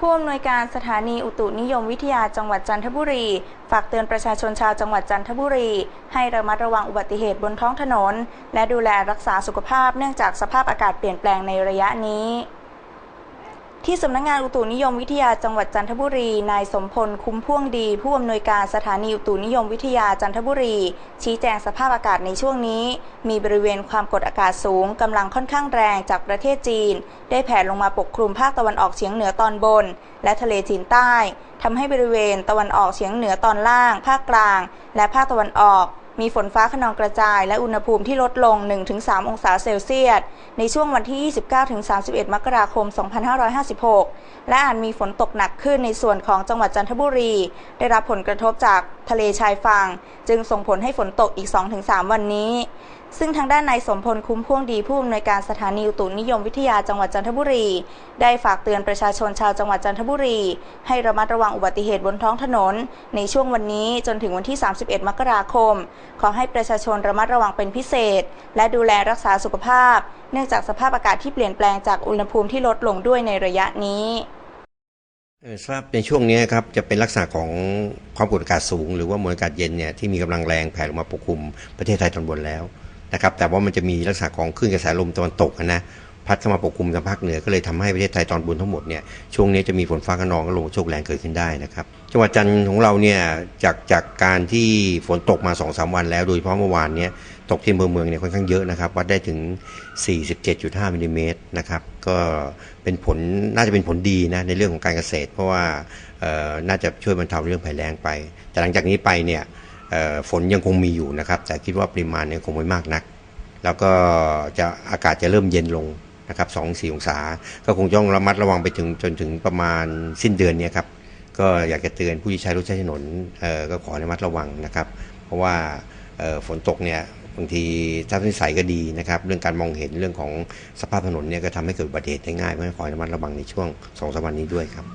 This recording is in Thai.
ผู้อำนวยการสถานีอุตุนิยมวิทยาจังหวัดจันทบุรี ฝากเตือนประชาชนชาวจังหวัดจันทบุรี ให้ระมัดระวังอุบัติเหตุบนท้องถนน และดูแลรักษาสุขภาพเนื่องจากสภาพอากาศเปลี่ยนแปลงในระยะนี้ ที่สำนักงานอุตุนิยมวิทยาจังหวัดจันทบุรี นายสมพลคุ้มพ่วงดี ผู้อำนวยการสถานีอุตุนิยมวิทยาจันทบุรี ชี้แจงสภาพอากาศในช่วงนี้ มีบริเวณความกดอากาศสูงกำลังค่อนข้างแรงจากประเทศจีน ได้แผ่ลงมาปกคลุมภาคตะวันออกเฉียงเหนือตอนบน และทะเลจีนใต้ทำให้บริเวณตะวันออกเฉียงเหนือตอนล่าง ภาคกลาง และภาคตะวันออก มีฝนฟ้าขนองกระจาย และอุณหภูมิที่ลดลง 1-3 องศาเซลเซียส ในช่วงวันที่ 29-31 มกราคม 2556 และอาจมีฝนตกหนักขึ้นในส่วนของจังหวัดจันทบุรี ได้รับผลกระทบจากทะเลชายฝั่ง จึงส่งผลให้ฝนตกอีก 2-3 วันนี้ ซึ่งทางด้านนายสมพลคุ้มพ่วงดีผู้อำนวยการสถานีอุตุนิยมวิทยาจังหวัดจันทบุรี ได้ฝากเตือนประชาชนชาวจังหวัดจันทบุรี ให้ระมัดระวังอุบัติเหตุบนท้องถนน ในช่วงวันนี้จนถึงวันที่ 31 มกราคม ขอให้ประชาชนระมัดระวังเป็นพิเศษ และดูแลรักษาสุขภาพ เนื่องจากสภาพอากาศที่เปลี่ยนแปลงจากอุณหภูมิที่ลดลงด้วยในระยะนี้เอ่อสภาพในช่วงนี้ครับจะเป็นลักษณะของความกดอากาศสูง หรือว่ามวลอากาศเย็นเนี่ยที่มีกำลังแรงแผ่ลงมาปกคลุมประเทศไทยตอนบนแล้ว นะครับแต่ว่ามันจะมีลักษณะของคลื่นกระแสลมตะวันตกนะพัดเข้ามาปกคลุมทางภาคเหนือก็เลยทำให้ประเทศไทยตอนบนทั้งหมดเนี่ยช่วงนี้จะมีฝนฟ้าขนองและลมโชกแรงเกิดขึ้นได้นะครับจังหวัดจันทร์ของเราเนี่ยจากจากการที่ฝนตกมา2อสวันแล้วโดยเฉพาะเมื่อวานเนี้ยตกที่อำเภอเมืองเนี่ยค่อนข้างเยอะนะครับวัดได้ถึง 47.5มิลลิเมตรนะครับก็เป็นผลน่าจะเป็นผลดีนะในเรื่องของการเกษตร เพราะว่าน่าจะช่วยบรรเทาเรื่องภัยแล้งไป แต่หลังจากนี้ไปเนี่ย ฝนยังคงมีอยู่นะครับ แต่คิดว่าปริมาณเนี่ยคงไม่มากนัก แล้วก็จะอากาศจะเริ่มเย็นลงนะครับสองสี่องศา ก็คงต้องระมัดระวังไปถึงจนถึงประมาณสิ้นเดือนเนี้ครับ ก็อยากจะเตือนผู้ที่ใช้รถใช้ถนนเอ่อก็ขอระมัดระวังนะครับ เพราะว่าเอ่อฝนตกเนี่ยบางทีทัศนวิสัยก็ดีนะครับ เรื่องการมองเห็นเรื่องของสภาพถนนเนี่ยก็ทำให้เกิดอุบัติเหตุได้ง่ายเพราะฉะนั้นขอระมัดระวังในช่วงสองสามวันนี้ด้วยครับ